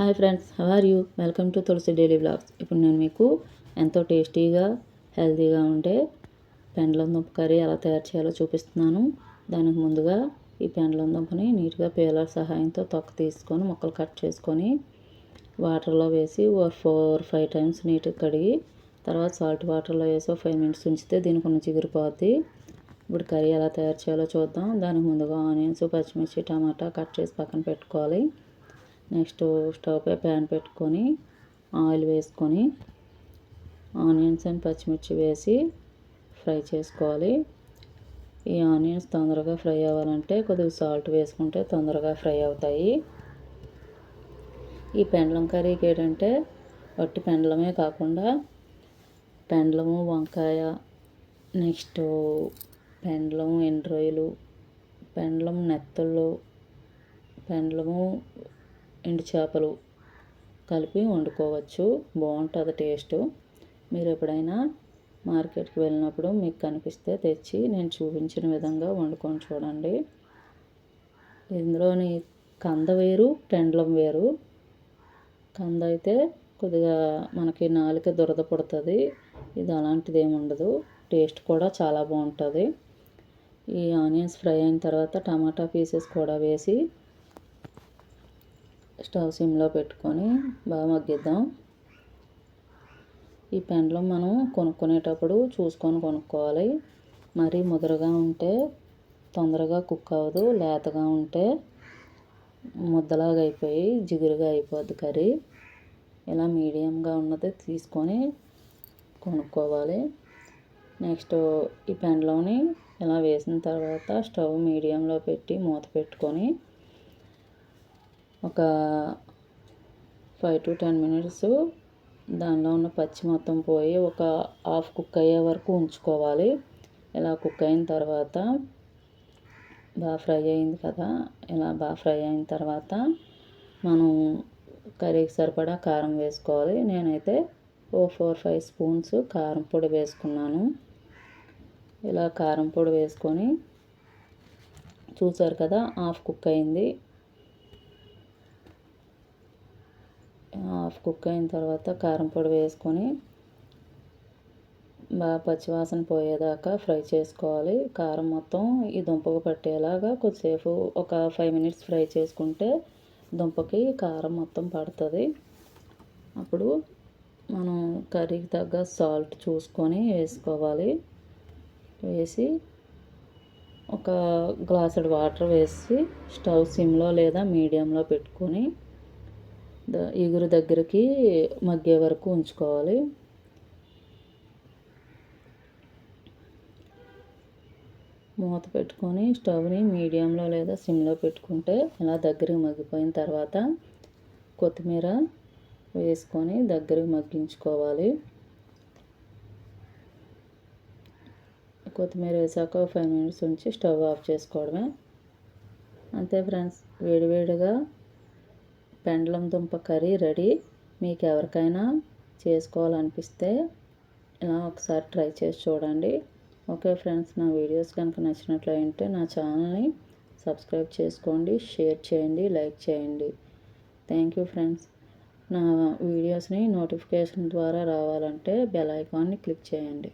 Hi friends are you? Welcome to Tulasi daily blogs ఇప్పుడు నేను మీకు ఎంతో టేస్టీగా హెల్తీగా ఉండే పెండలం దుంప కర్రీ ఎలా తయారు చేయాలో చూపిస్తున్నాను. దానికి ముందుగా ఈ పెండలం దుంపని నీట్గా పేలర్ సహాయంతో తొక్క తీసుకొని ముక్కలు కట్ చేసుకొని వాటర్లో వేసి ఫోర్ ఫైవ్ టైమ్స్ నీట్గా కడిగి తర్వాత సాల్ట్ వాటర్లో వేసి ఫైవ్ మినిట్స్ ఉంచితే దీనికి ఉన్న చిగురిపోద్ది. ఇప్పుడు కర్రీ ఎలా తయారు చేయాలో చూద్దాం. దానికి ముందుగా ఆనియన్స్ పచ్చిమిర్చి టమాటా కట్ చేసి పక్కన పెట్టుకోవాలి. నెక్స్ట్ స్టవ్ పై ప్యాన్ పెట్టుకొని ఆయిల్ వేసుకొని ఆనియన్స్ అండ్ పచ్చిమిర్చి వేసి ఫ్రై చేసుకోవాలి. ఈ ఆనియన్స్ తొందరగా ఫ్రై అవ్వాలంటే కొద్దిగా సాల్ట్ వేసుకుంటే తొందరగా ఫ్రై అవుతాయి. ఈ పెండలం కర్రీకి ఏంటంటే వట్టి పెండలమే కాకుండా పెండలము వంకాయ నెక్స్ట్ పెండలం ఎండ్రాయిలు పెండలం నెత్తళ్ళు పెండలము ఎండు చేపలు కలిపి వండుకోవచ్చు. బాగుంటుంది టేస్ట్. మీరు ఎప్పుడైనా మార్కెట్కి వెళ్ళినప్పుడు మీకు కనిపిస్తే తెచ్చి నేను చూపించిన విధంగా వండుకొని చూడండి. ఇందులోని కంద వేరు టెండ్లం వేరు. కంద అయితే కొద్దిగా మనకి నాలుక దురద పుడుతుంది. ఇది అలాంటిది ఏమి ఉండదు. టేస్ట్ కూడా చాలా బాగుంటుంది. ఈ ఆనియన్స్ ఫ్రై అయిన తర్వాత టమాటా పీసెస్ కూడా వేసి స్టవ్ సిమ్లో పెట్టుకొని బాగా మగ్గిద్దాం. ఈ పెండ్లం మనం కొనుక్కునేటప్పుడు చూసుకొని కొనుక్కోవాలి. మరీ ముదరగా ఉంటే తొందరగా కుక్ అవ్వదు లేతగా ఉంటే ముద్దలాగా అయిపోయి జిగురుగా అయిపోద్ది కర్రీ. ఇలా మీడియంగా ఉన్నది తీసుకొని కొనుక్కోవాలి. నెక్స్ట్ ఈ పెండ్లోని ఇలా వేసిన తర్వాత స్టవ్ మీడియంలో పెట్టి మూత పెట్టుకొని ఒక ఫైవ్ టు టెన్ మినిట్స్ దానిలో ఉన్న పచ్చి మొత్తం పోయి ఒక హాఫ్ కుక్ అయ్యే వరకు ఉంచుకోవాలి. ఇలా కుక్ అయిన తర్వాత బాగా ఫ్రై అయింది కదా ఇలా బాగా ఫ్రై అయిన తర్వాత మనం కర్రీకి సరిపడా కారం వేసుకోవాలి. నేనైతే ఓ ఫోర్ ఫైవ్ స్పూన్స్ కారం పొడి వేసుకున్నాను. ఇలా కారం పొడి వేసుకొని చూసారు కదా హాఫ్ కుక్ అయింది. హాఫ్ కుక్ అయిన తర్వాత కారం పొడి వేసుకొని బాగా పచ్చివాసన పోయేదాకా ఫ్రై చేసుకోవాలి. కారం మొత్తం ఈ దుంపకు పట్టేలాగా కొద్దిసేపు ఒక ఫైవ్ మినిట్స్ ఫ్రై చేసుకుంటే దుంపకి కారం మొత్తం పడుతుంది. అప్పుడు మనం కర్రీకి తగ్గ సాల్ట్ చూసుకొని వేసుకోవాలి. వేసి ఒక గ్లాసుడ్ వాటర్ వేసి స్టవ్ సిమ్లో లేదా మీడియంలో పెట్టుకొని ఇగురు దగ్గరికి మగ్గే వరకు ఉంచుకోవాలి. మూత పెట్టుకొని స్టవ్ని మీడియంలో లేదా సిమ్లో పెట్టుకుంటే ఇలా దగ్గరికి మగ్గిపోయిన తర్వాత కొత్తిమీర వేసుకొని దగ్గరికి మగ్గించుకోవాలి. కొత్తిమీర వేసాక ఫైవ్ మినిట్స్ ఉంచి స్టవ్ ఆఫ్ చేసుకోవడమే. అంతే ఫ్రెండ్స్ వేడివేడిగా పెండలం దుంప కర్రీ రెడీ. మీకు ఎవరికైనా చేసుకోవాలనిపిస్తే ఇలా ఒకసారి ట్రై చేసి చూడండి. ఓకే ఫ్రెండ్స్ నా వీడియోస్ కనుక నచ్చినట్లయితే నా ఛానల్ని సబ్స్క్రైబ్ చేసుకోండి షేర్ చేయండి లైక్ చేయండి. Thank you friends. నా వీడియోస్ని నోటిఫికేషన్ ద్వారా రావాలంటే బెల్ ఐకాన్ని క్లిక్ చేయండి.